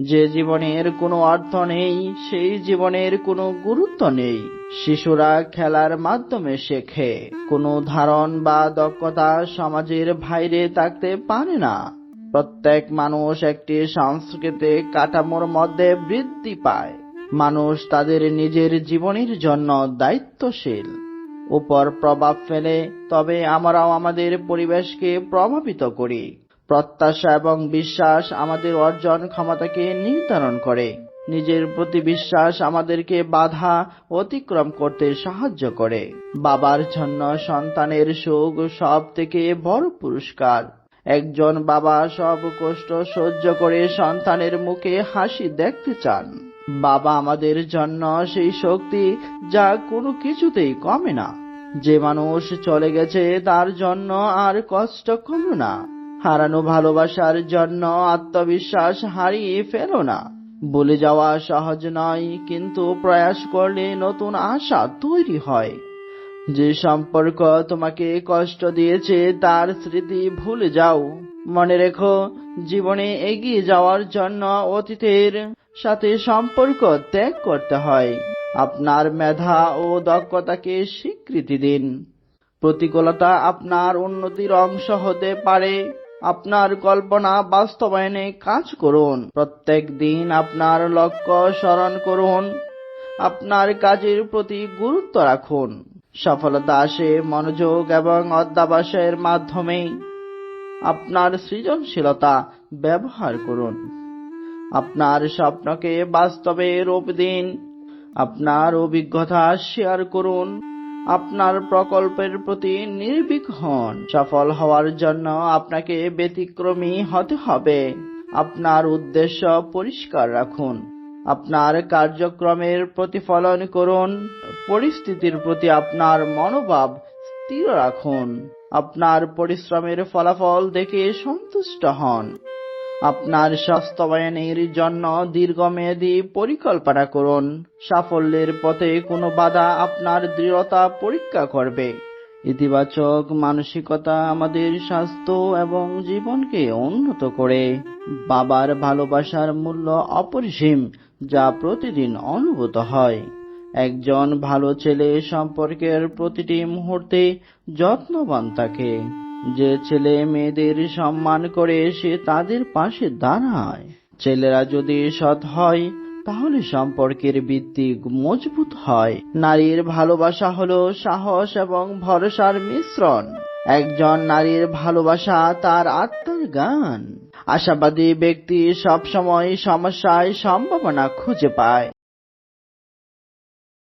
যে জীবনের কোনো অর্থ নেই, সেই জীবনের কোনো গুরুত্ব নেই। শিশুরা খেলার মাধ্যমে শেখে। কোনো ধারণ বা দক্ষতা সমাজের বাইরে থাকতে পারে না। প্রত্যেক মানুষ একটি সাংস্কৃতিক কাঠামোর মধ্যে বৃদ্ধি পায়। মানুষ তাদের নিজের জীবনের জন্য দায়িত্বশীল। উপর প্রভাব ফেলে, তবে আমরাও আমাদের পরিবেশকে প্রভাবিত করি। প্রত্যাশা এবং বিশ্বাস আমাদের অর্জন ক্ষমতাকে নির্ধারণ করে। নিজের প্রতি বিশ্বাস আমাদেরকে বাধা অতিক্রম করতে সাহায্য করে। বাবার জন্য সন্তানের সুখ সব থেকে বড় পুরস্কার। একজন বাবা সব কষ্ট সহ্য করে সন্তানের মুখে হাসি দেখতে চান। বাবা আমাদের জন্য সেই শক্তি যা কোনো কিছুতেই কমে না। যে মানুষ চলে গেছে তার জন্য আর কষ্ট কমে না। হারানো ভালোবাসার জন্য আত্মবিশ্বাস হারিয়ে ফেলো না। বলে যাওয়া সহজ নয়, কিন্তু প্রয়াস করলে নতুন আশা তৈরি হয়। যে সম্পর্ক তোমাকে কষ্ট দিয়েছে, তার স্মৃতি ভুলে যাও। মনে রেখো, জীবনে এগিয়ে যাওয়ার জন্য অতীতের সাথে সম্পর্ক ত্যাগ করতে হয়। আপনার মেধা ও দক্ষতাকে স্বীকৃতি দিন। প্রতিকূলতা আপনার উন্নতির অংশ হতে পারে। আপনার কল্পনা বাস্তবায়নে কাজ করুন। প্রত্যেক দিন আপনার লক্ষ্য স্মরণ করুন। আপনার কাজের প্রতি গুরুত্ব রাখুন। সফলতা আসে মনোযোগ এবং অধ্যাবাসের মাধ্যমে। আপনার সৃজনশীলতা ব্যবহার করুন। আপনার স্বপ্নকে বাস্তবে রূপ দিন। আপনার অভিজ্ঞতা শেয়ার করুন। আপনার প্রকল্পের প্রতি নির্ভীক হন। সফল হওয়ার জন্য আপনাকে ব্যতিক্রমী হতে হবে। আপনার উদ্দেশ্য পরিষ্কার রাখুন। আপনার কার্যক্রমের প্রতিফলন করুন। পরিস্থিতির প্রতি আপনার মনোভাব স্থির রাখুন। আপনার পরিশ্রমের ফলাফল দেখে সন্তুষ্ট হন। আপনার বাস্তবায়নের জন্য দীর্ঘমেয়াদী পরিকল্পনা করুন। সাফল্যের পথে কোনো বাধা আপনার দৃঢ়তা পরীক্ষা করবে। ইতিবাচক মানসিকতা আমাদের স্বাস্থ্য এবং জীবনকে উন্নত করে। বাবার ভালোবাসার মূল্য অপরিসীম, যা প্রতিদিন অনুভূত হয়। একজন ভালো ছেলে সম্পর্কের প্রতিটি মুহূর্তে যত্নবান থাকে। যে ছেলে মেয়েদের সম্মান করে সে তাদের পাশে দাঁড়ায়। ছেলেরা যদি সৎ হয়, তাহলে সম্পর্কের ভিত্তি মজবুত হয়। নারীর ভালোবাসা হলো সাহস এবং ভরসার মিশ্রণ। একজন নারীর ভালোবাসা তার আত্মার গান আশাবাদী ব্যক্তি সবসময় সমস্যায় সম্ভাবনা খুঁজে পায়।